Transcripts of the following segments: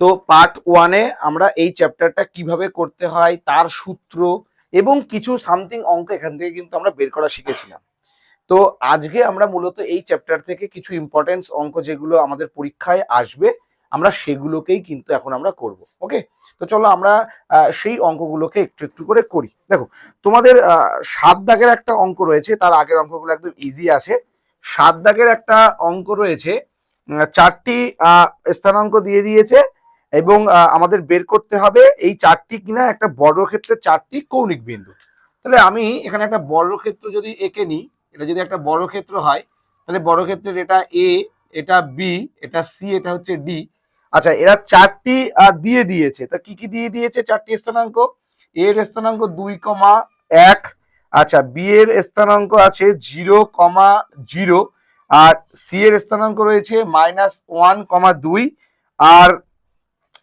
তো পার্ট ওয়ানে আমরা এই চ্যাপ্টারটা কীভাবে করতে হয়, তার সূত্র এবং কিছু সামথিং অঙ্ক এখান থেকে কিন্তু আমরা বের করা শিখেছিলাম। তো আজকে আমরা মূলত এই চ্যাপ্টার থেকে কিছু ইম্পর্টেন্স অঙ্ক যেগুলো আমাদের পরীক্ষায় আসবে, আমরা সেগুলোকেই কিন্তু এখন আমরা করব ওকে তো চলো আমরা সেই অঙ্কগুলোকে একটু একটু করে করি। দেখো, তোমাদের সাত দাগের একটা অঙ্ক রয়েছে, তার আগের অঙ্কগুলো একদম ইজি আছে। সাত দাগের একটা অঙ্ক রয়েছে চারটি স্থানাঙ্ক দিয়ে দিয়েছে এবং আমাদের বের করতে হবে এই চারটি কিনা, একটা বর্গক্ষেত্রে চারটি কৌণিক বিন্দু। তাহলে আমি এখানে একটা বর্গক্ষেত্র যদি এঁকে নিই, এটা যদি একটা বর্গক্ষেত্র হয়, তাহলে বর্গক্ষেত্রের এটা এ এটা বি এটা সি এটা হচ্ছে ডি আচ্ছা এরা চারটি দিয়ে দিয়েছে। তা কি কি দিয়ে দিয়েছে চারটি স্থানাঙ্ক? এর স্থানাঙ্ক দুই কমা এক। আচ্ছা বি এর স্থানাঙ্ক আছে জিরো কমা জিরো। আর সি এর স্থানাঙ্ক রয়েছে মাইনাস ওয়ান কমা দুই। আর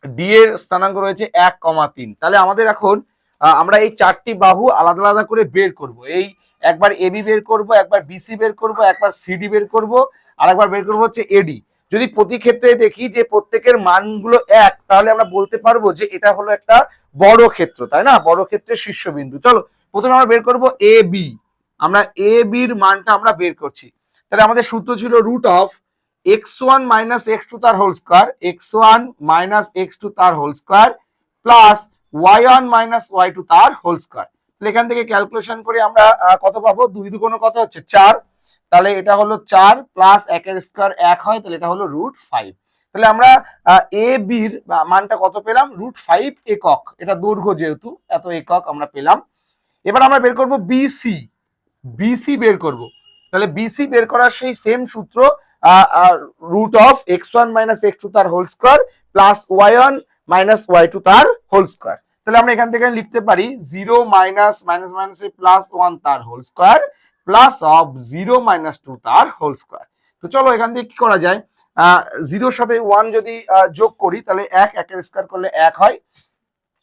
ডি এর স্থানাঙ্ক রয়েছে এক কমা তিন। তাহলে আমাদের এখন আমরা এই চারটি বাহু আলাদা আলাদা করে বের করব। এই একবার এবি বের করব, একবার বিসি বের করব, একবার সিডি বের করব আর একবার বের করব হচ্ছে এডি যদি প্রতি ক্ষেত্রে দেখি যে প্রত্যেকের মানগুলো এক, তাহলে আমরা বলতে পারব যে এটা হলো একটা বড় ক্ষেত্র, তাই না? বড় ক্ষেত্রের শীর্ষবিন্দু। চলো, প্রথমে আমরা বের করব এ বি আমরা এ বির মানটা আমরা বের করছি। তাহলে আমাদের সূত্র ছিল root of x one minus x two তার whole square x one minus x two তার whole square plus y one minus y two তার হোল স্কোয়ার তাহলে এখান থেকে ক্যালকুলেশন করে আমরা কত পাবো? দুই দুগুণ কত হচ্ছে? চার। তাহলে এটা হলো চার প্লাস একের স্কোয়ার এক হয়, তাহলে এটা হলো রুট ফাইভ তাহলে আমরা এ বির মানটা কত পেলাম? রুট ফাইভ একক। এটা দৈর্ঘ্য যেহেতু, এত একক আমরা পেলাম। এবার আমরা বের করব বিসি বিসি বের করব। তাহলে বিসি বের করার সেই সেম সূত্র root of x one minus x two তার whole square plus y one minus y two তার হোল স্কোয়ার তাহলে আমরা এখান থেকে লিখতে পারি জিরো মাইনাস মাইনাস মাইনাসে প্লাস ওয়ান তার whole square plus of zero minus two তার হোল স্কোয়ার তো চলো এখান থেকে কি করা যায়? জিরোর সাথে ওয়ান যদি যোগ করি তাহলে এক, একের স্কোয়ার করলে এক হয়।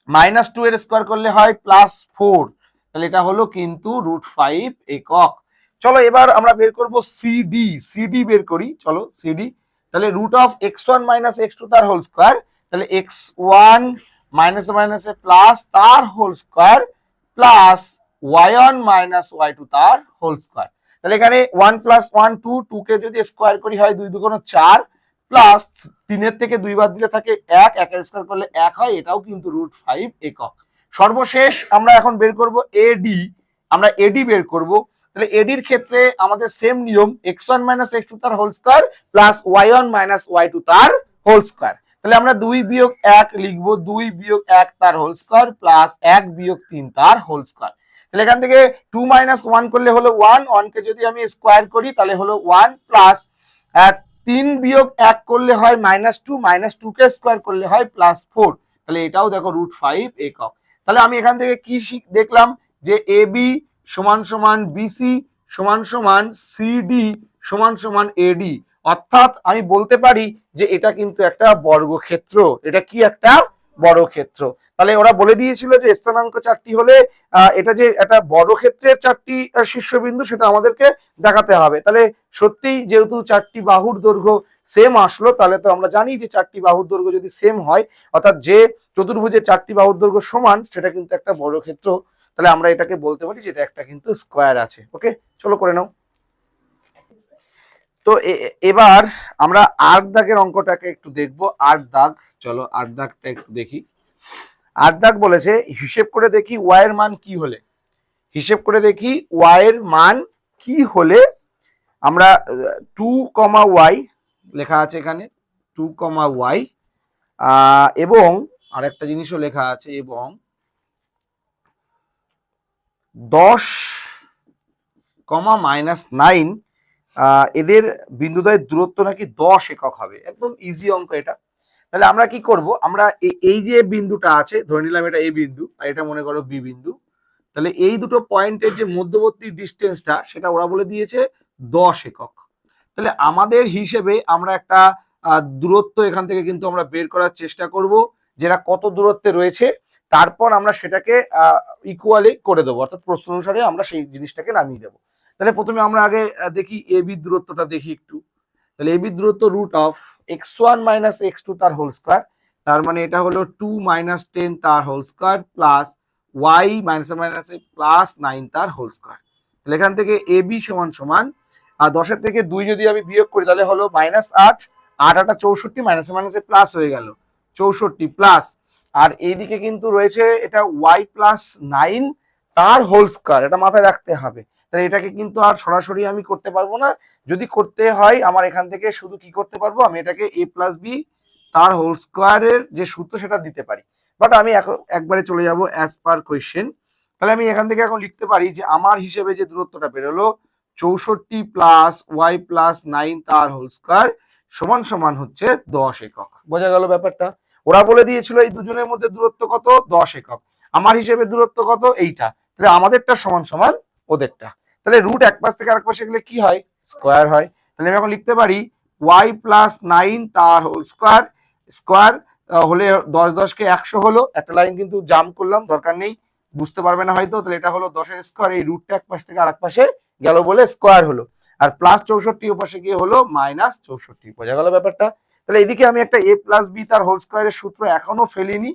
মাইনাস টু এর স্কোয়ার করলে হয় প্লাস ফোর তাহলে এটা হলো কিন্তু রুট ফাইভ একক। চলো এবার আমরা বের করব সিডি সিডি বের করি, চলো সিডি তাহলে root of x one minus x two তার হোল স্কোয়ার তাহলে x one minus minus plus তার whole square plus y one minus y two তার হোল স্কোয়ার তাহলে এখানে one plus one two two কে যদি স্কোয়ার করি হয় দুই দুগুণ চার প্লাস তিনের থেকে দুইবার দিলে থাকে এক, একের স্কোয়ার করলে এক হয়, এটাও কিন্তু রুট ফাইভ একক। সর্বশেষ আমরা এখন বের করব এডি আমরা এডি বের করব। তাহলে এডির ক্ষেত্রে আমাদের সেম নিয়ম x one minus x two তার whole square plus y one minus y two তার হোল স্কোয়ার তাহলে আমরা দুই বিয়োগ এক লিখব, দুই বিয়োগ এক তার হোল স্কোয়ার প্লাস এক বিয়োগ তিন তার হোল স্কোয়ার তাহলে এখান থেকে টু মাইনাস ওয়ান করলে হলো ওয়ান ওয়ানকে যদি আমি স্কোয়ার করি তাহলে হলো ওয়ান প্লাস তিন বিয়োগ এক করলে হয় মাইনাস টু মাইনাস টু কে স্কোয়ার করলে হয় প্লাস ফোর তাহলে এটাও দেখো রুট ফাইভ একক। তাহলে আমি এখান থেকে কি দেখলাম যে এ বি সমান সমান বিসি সমান সমান সিডি সমান সমান এডি অর্থাৎ আমি বলতে পারি যে এটা কিন্তু একটা বর্গক্ষেত্র, এটা কি একটা বর্গক্ষেত্র? তাহলে ওরা বলে দিয়েছিল যে স্থানাঙ্ক চারটি হলে এটা যে একটা বড় বর্গক্ষেত্রের চারটি শীর্ষবিন্দু সেটা আমাদেরকে দেখাতে হবে। তাহলে সত্যিই যেহেতু চারটি বাহুর দৈর্ঘ্য সেম আসলো, তাহলে তো আমরা জানি যে চারটি বাহুর দৈর্ঘ্য যদি সেম হয়, অর্থাৎ যে চতুর্ভুজের চারটি বাহুর দৈর্ঘ্য সমান, সেটা কিন্তু একটা বর্গক্ষেত্র তাহলে আমরা এটাকে বলতে পারি যে এটা একটা কিন্তু স্কোয়ার আছে, ওকে? চলো করে নাও। তো এবার আমরা আট দাগের অঙ্কটাকে একটু দেখব। আট দাগ, চলো আট দাগটা একটু দেখি। আট দাগ বলেছে, হিসেব করে দেখি ওয়াই এর মান কি হলে। হিসেব করে দেখি ওয়াই এর মান কি হলে আমরা টু কমা ওয়াই লেখা আছে এখানে টু কমা ওয়াই এবং আরেকটা জিনিসও লেখা আছে, এবং দশ কমা মাইনাস নাইন এদের বিন্দুদ্বয়ের দূরত্ব নাকি দশ একক হবে। একদম ইজি অঙ্ক এটা। তাহলে আমরা কি করব? আমরা এই যে বিন্দুটা আছে, ধরে নিলাম এটা এই বিন্দু, আর এটা মনে করো বি বিন্দু। তাহলে এই দুটো পয়েন্টের যে মধ্যবর্তী ডিস্টেন্সটা, সেটা ওরা বলে দিয়েছে দশ একক। তাহলে আমাদের হিসেবে আমরা একটা দূরত্ব এখান থেকে কিন্তু আমরা বের করার চেষ্টা করব, যেটা কত দূরত্বে রয়েছে। তারপর আমরা সেটাকে ইকুয়ালি করে দেবো। অর্থাৎ প্রশ্ন অনুসারে আমরা সেই জিনিসটাকে নামিয়ে দেবো। তাহলে প্রথমে আমরা আগে দেখি এ বি দূরত্বটা দেখি একটু। তাহলে এ বি দূরত্ব root of x one minus x two তার হোল স্কোয়ার তার মানে এটা হলো টু মাইনাস টেন তার whole square plus y minus minus plus nine তার হোল স্কোয়ার তাহলে এখান থেকে এ বি সমান সমান, আর দশের থেকে দুই যদি আমি বিয়োগ করি, তাহলে হলো মাইনাস আট। আট আটা চৌষট্টি মাইনাস মাইনাসে প্লাস হয়ে গেল। চৌষট্টি প্লাস আর এইদিকে কিন্তু রয়েছে এটা ওয়াই প্লাস নাইন তার হোল স্কোয়ার এটা মাথায় রাখতে হবে। তাহলে এটাকে কিন্তু আর সরাসরি আমি করতে পারব না। যদি করতে হয়, আমার এখান থেকে শুধু কি করতে পারব? আমি এটাকে এ প্লাস বি তার হোল স্কোয়ারের যে সূত্র, সেটা দিতে পারি। বাট আমি একবারে চলে যাব অ্যাজ পার কোয়েশ্চেন তাহলে আমি এখান থেকে এখন লিখতে পারি যে, আমার হিসেবে যে দূরত্বটা বেরোলো, চৌষট্টি প্লাস ওয়াই প্লাস নাইন তার হোল স্কোয়ার সমান সমান হচ্ছে দশ একক। বোঝা গেল ব্যাপারটা? ওরা বলে দিয়েছিল এই দুজনের মধ্যে দূরত্ব কত? দশ একক। আমার হিসেবে দূরত্ব কত? এইটা। তাহলে আমাদেরটা সমান সমান ওদেরটা। তাহলে রুট এক পাশ থেকে আরেক পাশে গেলে কি হয়? স্কোয়ার হয়। তাহলে আমি এখন লিখতে পারি ওয়াই প্লাস নাইন তার হোল স্কোয়ার স্কোয়ার হলে দশ দশকে একশো হলো। একটা লাইন কিন্তু জাম করলাম, দরকার নেই। বুঝতে পারবে না হয়তো, তাহলে এটা হলো দশের স্কোয়ার এই রুটটা এক পাশ থেকে আরেক পাশে গেল বলে স্কোয়ার হলো। আর প্লাস চৌষট্টি ওপাশে গিয়ে হলো মাইনাস চৌষট্টি। বোঝা গেল ব্যাপারটা? তাহলে এদিকে আমি একটা এ প্লাস বি তার হোল স্কোয়ারের সূত্র এখনও ফেলিনি,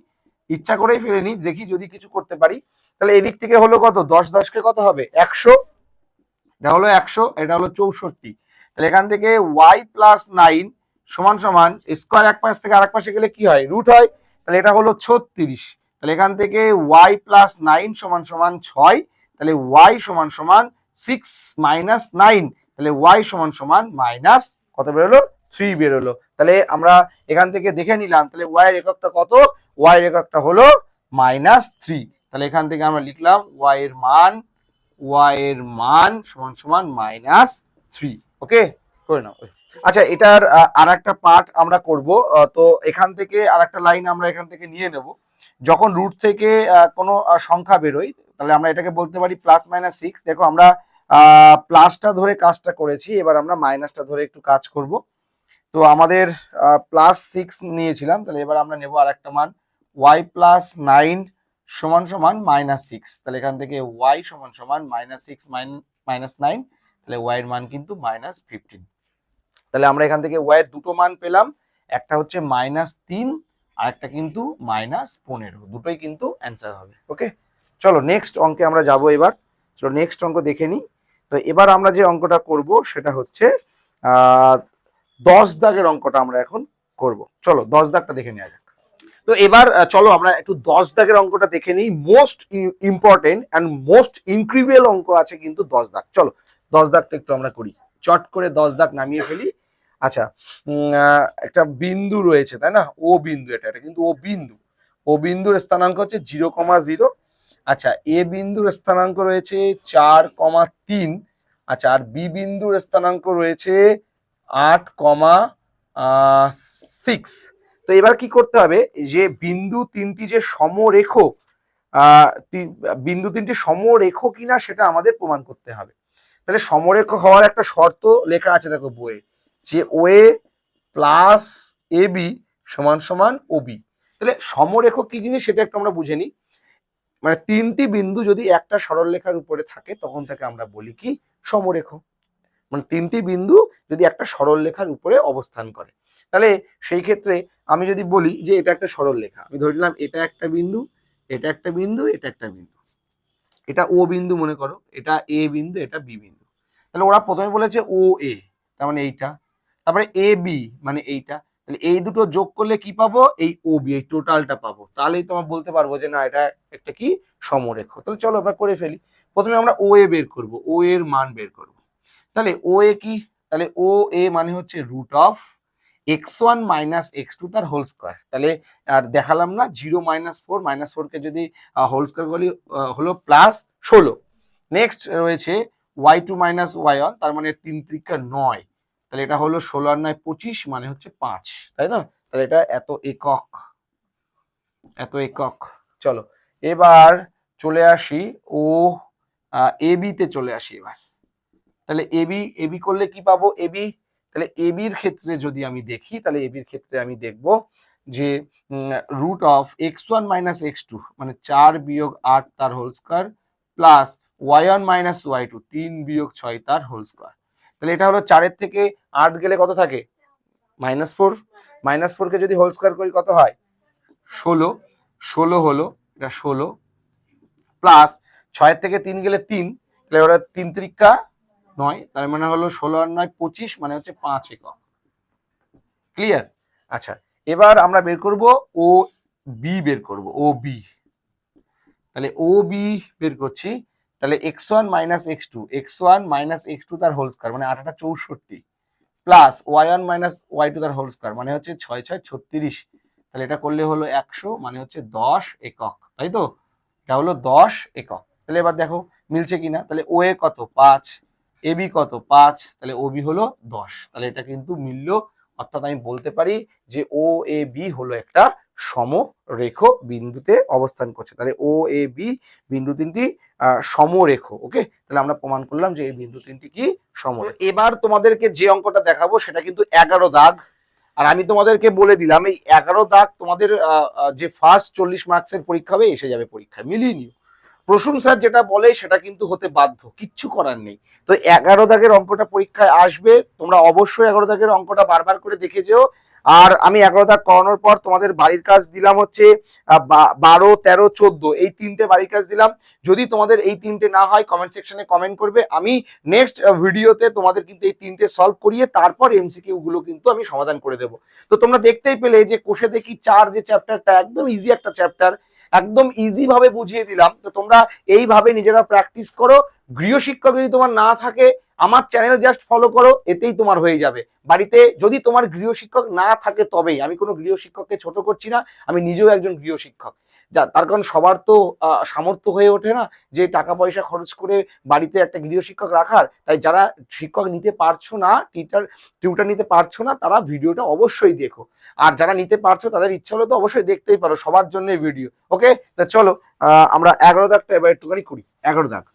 ইচ্ছা করেই ফেলিনি, দেখি যদি কিছু করতে পারি। তাহলে এদিক থেকে হলো কত? দশ দশকে কত হবে? একশো। এটা হলো একশো, এটা হলো চৌষট্টি। তাহলে এখান থেকে ওয়াই প্লাস নাইন সমান সমান স্কোয়ার এক পাশ থেকে আরেক পাশে গেলে কি হয়? রুট হয়। তাহলে এটা হলো ছত্রিশ। তাহলে এখান থেকে ওয়াই প্লাস নাইন সমান সমান ছয়। তাহলে ওয়াই সমান সমান সিক্স মাইনাস নাইন তাহলে ওয়াই সমান সমান মাইনাস কত বেরোলো? থ্রি বেরোলো। তাহলে আমরা এখান থেকে দেখে নিলাম, তাহলে ওয়াই এককটা কত ওয়াই এককটা হলো মাইনাস থ্রি তাহলে এখান থেকে আমরা লিখলাম ওয়াই এর মান ওয়াই এর মান সমান সমান মাইনাস থ্রি ওকে করে নাও। আচ্ছা এটার আর একটা পার্ট আমরা করব। তো এখান থেকে আর একটা লাইন আমরা এখান থেকে নিয়ে নেব। যখন রুট থেকে কোনো সংখ্যা বেরোয়, তাহলে আমরা এটাকে বলতে পারি প্লাস মাইনাস সিক্স দেখো আমরা প্লাসটা ধরে কাজটা করেছি, এবার আমরা মাইনাসটা ধরে একটু কাজ করব। তো আমাদের প্লাস সিক্স নিয়েছিলাম, তাহলে এবার আমরা নেব আর একটা মান ওয়াই প্লাস নাইন সমান সমান মাইনাস সিক্স তাহলে এখান থেকে ওয়াই সমান সমান মাইনাস সিক্স মাইনাস নাইন তাহলে ওয়াই এর মান কিন্তু মাইনাস ফিফটিন তাহলে আমরা এখান থেকে ওয়াই এর দুটো মান পেলাম, একটা হচ্ছে মাইনাস তিন, আর একটা কিন্তু মাইনাস পনেরো, দুটোই কিন্তু অ্যান্সার হবে ওকে চলো নেক্সট অঙ্কে আমরা যাব এবার, চলো নেক্সট অঙ্ক দেখে নিই। তো এবার আমরা যে অঙ্কটা করব, সেটা হচ্ছে দশ দাগের অঙ্কটা আমরা এখন করব। চলো, দশ দাগটা দেখে নেওয়া যাক। তো এবার চলো আমরা একটু দশ দাগের অঙ্কটা দেখে নিই। Most important and most incredible অঙ্ক আছে কিন্তু দশ দাগ। চলো, দশ দাগটা একটু আমরা করি। চট করে দশ দাগ নামিয়ে ফেলি। আচ্ছা একটা বিন্দু রয়েছে, তাই না? ও বিন্দু এটা এটা কিন্তু ও বিন্দু। ও বিন্দুর স্থানাঙ্ক হচ্ছে জিরো কমা জিরো। আচ্ছা এ বিন্দুর স্থানাঙ্ক রয়েছে চার কমা তিন। আচ্ছা আর বি বিন্দুর স্থানাঙ্ক রয়েছে আট কমা সিক্স তো এবার কি করতে হবে? যে বিন্দু তিনটি যে সমরেখ বিন্দু তিনটি সমরেখ কিনা সেটা আমাদের প্রমাণ করতে হবে। তাহলে সমরেখ হওয়ার একটা শর্ত লেখা আছে দেখো বইয়ে, যে ওয়ে প্লাস এ বি সমান সমান ও বি তাহলে সমরেখ কি জিনিস সেটা একটু আমরা বুঝে নিই। মানে তিনটি বিন্দু যদি একটা সরলরেখার উপরে থাকে, তখন তাকে আমরা বলি কি? সমরেখ। মানে তিনটি বিন্দু যদি একটা সরলরেখার উপরে অবস্থান করে। তাহলে সেই ক্ষেত্রে আমি যদি বলি যে এটা একটা সরলরেখা আমি ধরে এটা একটা বিন্দু, এটা একটা বিন্দু, এটা একটা বিন্দু। এটা ও বিন্দু মনে করো, এটা এ বিন্দু, এটা বি বিন্দু। তাহলে ওরা প্রথমে বলেছে ও, এ, তার মানে এইটা। তারপরে এ, বি মানে এইটা। তাহলে এই দুটো যোগ করলে কি পাবো? এই ও, বি, এই টোটালটা পাবো। তাহলেই তো আমরা বলতে পারব যে না, এটা একটা কি সমরেখ। তাহলে চলো আমরা করে ফেলি। প্রথমে আমরা ও, এ বের করব। ও, এর মান বের করব। তাহলে ও এ কি? তাহলে ও এ মানে হচ্ছে root of x one minus x two তার হোল স্কোয়ার তাহলে, আর দেখালাম না জিরো মাইনাস ফোর মাইনাস ফোরকে যদি হোল স্কোয়ার বলি হলো প্লাস ষোলো। নেক্সট রয়েছে y two minus y one তার মানে তিন ত্রিকা নয়। তাহলে এটা হলো ষোলো আর নয় পঁচিশ মানে হচ্ছে পাঁচ। তাই না? তাহলে এটা এত একক। এত একক। চলো, এবার চলে আসি ও এ বিতে চলে আসি এবার। তাহলে এবি এবি করলে কি পাবো? এবি তাহলে এবির ক্ষেত্রে যদি আমি দেখি, তাহলে এবির ক্ষেত্রে আমি দেখব যে root of x one minus x two মানে চার বিয়োগ আট তার whole square plus y one minus y two তিন বিয়োগ ছয় তার হোল স্কোয়ার তাহলে এটা হলো চারের থেকে আট গেলে কত থাকে? মাইনাস ফোর মাইনাস ফোরকে যদি হোল স্কোয়ার করি কত হয়? ষোলো। ষোলো হলো, এটা ষোলো। প্লাস ছয়ের থেকে তিন গেলে তিন, তাহলে ওরা তিন ত্রিকা নয়, তার মানে হলো ষোলো আর নয় পঁচিশ মানে হচ্ছে পাঁচ একক। ক্লিয়ার আচ্ছা এবার আমরা বের করব ও বি বের করব, ও বি তাহলে ও বি বের করছি, তাহলে x one minus x two, x one minus x two তার হোল স্কোয়ার মানে আঠাটা চৌষট্টি plus y one minus y two তার হোল স্কোয়ার মানে হচ্ছে ছয় ছয় ছত্রিশ। তাহলে এটা করলে হলো একশো মানে হচ্ছে দশ একক, তাই তো? এটা হলো দশ একক। তাহলে এবার দেখো, মিলছে কিনা? তাহলে ও এ কত? পাঁচ। এ বি কত? পাঁচ। তাহলে বি হলো দশ। তাহলে এটা কিন্তু মিলল, অর্থাৎ আমি বলতে পারি যে ও, এ, বি হলো একটা সমরেখ বিন্দুতে অবস্থান করছে। তাহলে ও, এ, বি বিন্দু তিনটি সমরেখ, ওকে? তাহলে আমরা প্রমাণ করলাম যে এই বিন্দু তিনটি কি সম এবার তোমাদেরকে যে অঙ্কটা দেখাবো সেটা কিন্তু এগারো দাগ। আর আমি তোমাদেরকে বলে দিলাম, এই এগারো দাগ তোমাদের যে ফার্স্ট চল্লিশ মার্কসের পরীক্ষা হবে, এসে যাবে পরীক্ষায়, মিলিয়ে নিও। প্রসূন স্যার যেটা বলে সেটা কিন্তু হতে বাধ্য, কিচ্ছু করার নেই। তো এগারো দাগের অঙ্কটা পরীক্ষায় আসবে, তোমরা অবশ্যই এগারো দাগের অঙ্কটা বারবার করে দেখে যেও। আর আমি এগারো দাগ করানোর পর তোমাদের বাড়ির কাজ দিলাম হচ্ছে বারো, তেরো, চোদ্দ, এই তিনটে বাড়ির কাজ দিলাম। যদি তোমাদের এই তিনটে না হয় কমেন্ট সেকশনে কমেন্ট করবে। আমি নেক্সট ভিডিওতে তোমাদের কিন্তু এই তিনটে সলভ করিয়ে তারপর এমসিকিউ গুলো কিন্তু আমি সমাধান করে দেবো। তো তোমরা দেখতেই পেলে যে কোষে দেখি চার যে চ্যাপ্টারটা একদম ইজি একটা চ্যাপ্টার একদম ইজি ভাবে বুঝিয়ে দিলাম। তো তোমরা এইভাবে নিজেরা প্র্যাকটিস করো। গৃহশিক্ষক যদি তোমার না থাকে, আমার চ্যানেল জাস্ট ফলো করো, এতেই তোমার হয়ে যাবে। বাড়িতে যদি তোমার গৃহশিক্ষক না থাকে তবেই। আমি কোনো গৃহশিক্ষককে ছোট করছি না, আমি নিজেও একজন গৃহশিক্ষক যা, তার কারণ সবার তো সামর্থ্য হয়ে ওঠে না যে টাকা পয়সা খরচ করে বাড়িতে একটা গৃহ শিক্ষক রাখার। তাই যারা শিক্ষক নিতে পারছ না, টিচার, টিউটার নিতে পারছ না, তারা ভিডিওটা অবশ্যই দেখো। আর যারা নিতে পারছ, তাদের ইচ্ছা হলে তো অবশ্যই দেখতেই পারো, সবার জন্য ভিডিও। ওকে? তা চলো আমরা এগারো দাগটা এবার একটুখানি করি। এগারো দাগ।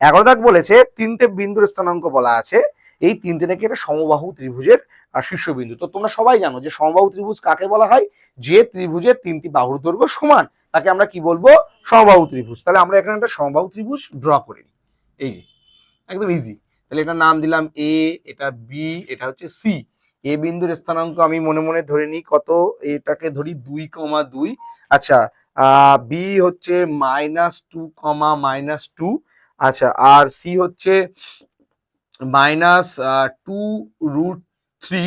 এগারো দাগ বলেছে, তিনটে বিন্দুর স্থানাঙ্ক বলা আছে। এই তিনটে নাকি একটা সমবাহু ত্রিভুজের শীর্ষবিন্দু। তো তোমরা সবাই জানো যে সমবাহু ত্রিভুজ কাকে বলা হয়? যে ত্রিভুজের তিনটি বাহুর দৈর্ঘ্য সমান। তাকে আমরা কি বলব? সমবাহু ত্রিভুজ। তাহলে আমরা এখানে একটা সমবাহু ত্রিভুজ ড্র করে নিই। এই যে, একদম ইজি তাহলে এটা নাম দিলাম এ এটা বি এটা হচ্ছে সি এ বিন্দুর স্থানাঙ্ক আমি মনে মনে ধরে নিই কত? এটাকে ধরি দুই কমা দুই। আচ্ছা বি হচ্ছে minus two comma minus two আচ্ছা আর সি হচ্ছে মাইনাস টু রুট থ্রি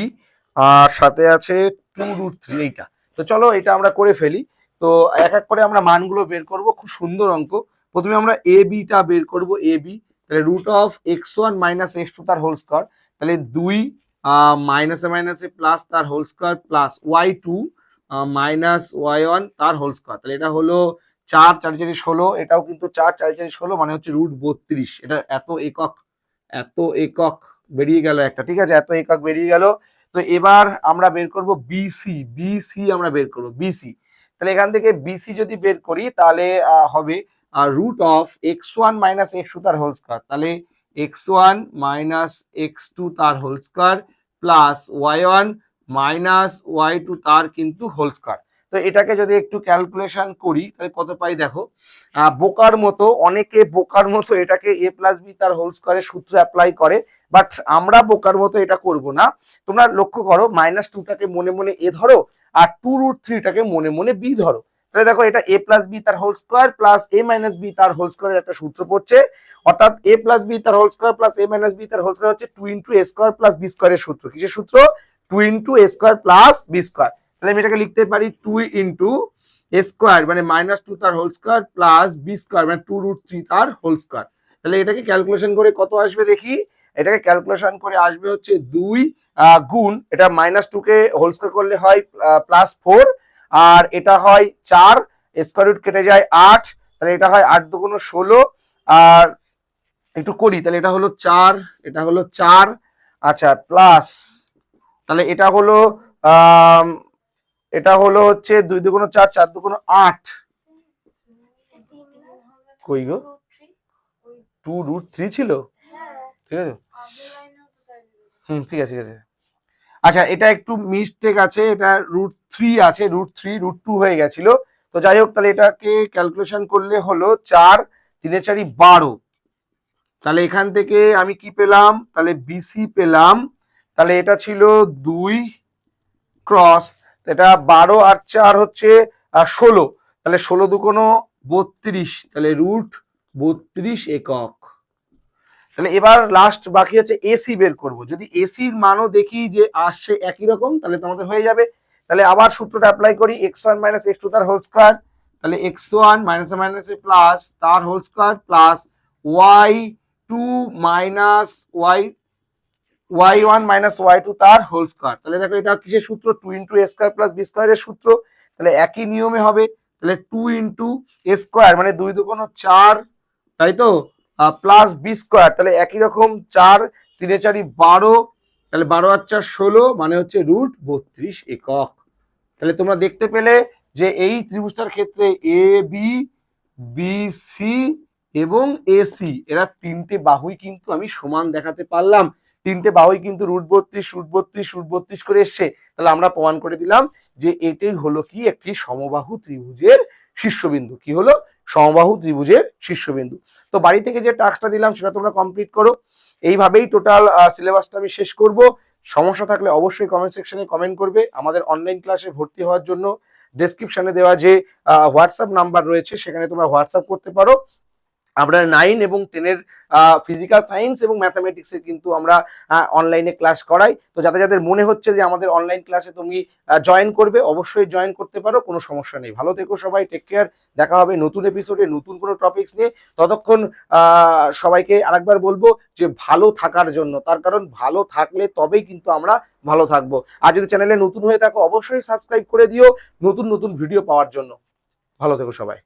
আর সাথে আছে টু রুট থ্রি এইটা। তো চলো এটা আমরা করে ফেলি। তো এক এক করে আমরা মানগুলো বের করব, খুব সুন্দর অঙ্ক। প্রথমে আমরা এ বিটা বের করব এ বি তাহলে root of x one minus x two তার হোল স্কোয়ার তাহলে দুই মাইনাসে মাইনাসে প্লাস তার whole square plus y two minus y one তার হোল স্কোয়ার তাহলে এটা হলো চার, চারি চারি, ষোলো। এটাও কিন্তু চার, চারি চারি, ষোলো মানে হচ্ছে রুট বত্রিশ। এটা এত একক এত একক। বেরিয়ে গেল একটা, ঠিক আছে? এত একক বেরিয়ে গেল। তো এবার আমরা বের করব বিসি বিসি আমরা বের করব বিসি তাহলে এখান থেকে বিসি যদি বের করি, তাহলে হবে root of x one minus x two তার হোল স্কোয়ার তাহলে x one minus x two তার whole square plus y one minus y two তার কিন্তু হোল স্কোয়ার তো এটাকে যদি একটু ক্যালকুলেশন করি, তাহলে কত পাই দেখো? বোকার মতো, অনেকে বোকার মতো এটাকে এ প্লাস বি তার হোল স্কোয়ারের সূত্র অ্যাপ্লাই করে বাট আমরা বোকার মতো এটা করব না। তোমরা লক্ষ্য করো মাইনাস টুটাকে মনে মনে এ ধরো, আর টু রুট থ্রিটাকে মনে মনে বি ধরো। তাহলে দেখো, এটা এ প্লাস বি তার whole square plus a minus b তার হোল স্কোয়ারের একটা সূত্র পড়ছে। অর্থাৎ এ প্লাস বি তার whole square plus a minus b তার হোল স্কোয়ার হচ্ছে two into a square plus b স্কোয়ারের সূত্র। কিসের সূত্র? Two into a square plus b square তাহলে আমি এটাকে লিখতে পারি টু ইন্টু স্কোয়ার মানে মাইনাস টু তার whole square plus b square মানে টু রুট থ্রি তার হোল স্কোয়ার তাহলে এটাকে ক্যালকুলেশন করে কত আসবে দেখি? এটাকে ক্যালকুলেশন করে আসবে হচ্ছে দুই গুণ, এটা মাইনাস টু কে হোল স্কোয়ার করলে হয় প্লাস ফোর আর এটা হয় চার স্কোয়ার রুট কেটে যায় আট, তাহলে এটা হয় আট দুগুণ ষোলো, আর একটু করি, তাহলে এটা হলো চার, এটা হলো চার আচ্ছা প্লাস তাহলে এটা হলো এটা হলো হচ্ছে দুই দুগুণ চার চার দুগুণ আট। কই গো? টু রুট থ্রি ছিল? ঠিক আছে? হুম, ঠিক আছে ঠিক আছে। আচ্ছা এটা একটু মিস্টেক আছে, এটা রুট থ্রি আছে, রুট থ্রি, রুট টু হয়ে গেছিল। তো যাই হোক, তাহলে এটাকে ক্যালকুলেশন করলে হলো চার তিনে চারি বারো। তাহলে এখান থেকে আমি কি পেলাম? তাহলে বিসি পেলাম। তাহলে এটা ছিল দুই ক্রস এটা বারো আর চার হচ্ছে ষোলো। তাহলে ষোলো দুকোনো বত্রিশ, তাহলে রুট বত্রিশ একক। তাহলে এবার লাস্ট বাকি হচ্ছে এসি বের করব। যদি এসির মানও দেখি যে আসছে একই রকম, তাহলে তোমাদের হয়ে যাবে। তাহলে আবার সূত্রটা অ্যাপ্লাই করি x one minus x two তার হোল স্কোয়ার তাহলে এক্স ওয়ান মাইনাসে মাইনাসে প্লাস তার whole square plus y two minus y y one minus y two তার হোল স্কোয়ার তাহলে দেখো এটা কিসের সূত্র? Two into square plus b স্কোয়ারের সূত্র। তাহলে একই নিয়মে হবে। তাহলে টু ইন্টু এ স্কোয়ার মানে দুই দুগুণ চার, তাই তো? প্লাস বি স্কোয়ার তাহলে একই রকম চার, তিনে চারি বারো। তাহলে বারো আর চার ষোলো মানে হচ্ছে রুট বত্রিশ একক। তাহলে তোমরা দেখতে পেলে যে এই ত্রিভুজটার ক্ষেত্রে এ বি বি সি এবং এসি এরা তিনটে বাহুই কিন্তু আমি সমান দেখাতে পারলাম। তিনটে বাহুই কিন্তু রুট বত্রিশ রুট বত্রিশ রুট বত্রিশ করে এসছে। তাহলে আমরা প্রমাণ করে দিলাম যে এটাই হলো কি একটি সমবাহু ত্রিভুজের শীর্ষবিন্দু। কি হলো? সমবাহু ত্রিভুজের শীর্ষবিন্দু। তো বাড়ি থেকে যে টাস্কটা দিলাম সেটা তোমরা কমপ্লিট করো। এইভাবেই টোটাল সিলেবাসটা আমি শেষ করব। সমস্যা থাকলে অবশ্যই কমেন্ট সেকশনে কমেন্ট করবে। আমাদের অনলাইন ক্লাসে ভর্তি হওয়ার জন্য ডেসক্রিপশনে দেওয়া যে হোয়াটসঅ্যাপ নাম্বার রয়েছে, সেখানে তোমরা হোয়াটসঅ্যাপ করতে পারো। আমরা নাইন এবং টেনের ফিজিক্যাল সায়েন্স এবং ম্যাথামেটিক্সের কিন্তু আমরা অনলাইনে ক্লাস করাই। তো যাতে যাদের মনে হচ্ছে যে আমাদের অনলাইন ক্লাসে তুমি জয়েন করবে, অবশ্যই জয়েন করতে পারো, কোনো সমস্যা নেই। ভালো থেকো সবাই টেক কেয়ার দেখা হবে নতুন এপিসোডে নতুন কোনো টপিকস নিয়ে। ততক্ষণ সবাইকে আরেকবার বলব যে ভালো থাকার জন্য, তার কারণ ভালো থাকলে তবেই কিন্তু আমরা ভালো থাকব। আর যদি চ্যানেলে নতুন হয়ে থাকো, অবশ্যই সাবস্ক্রাইব করে দিও, নতুন নতুন ভিডিও পাওয়ার জন্য। ভালো থেকো সবাই।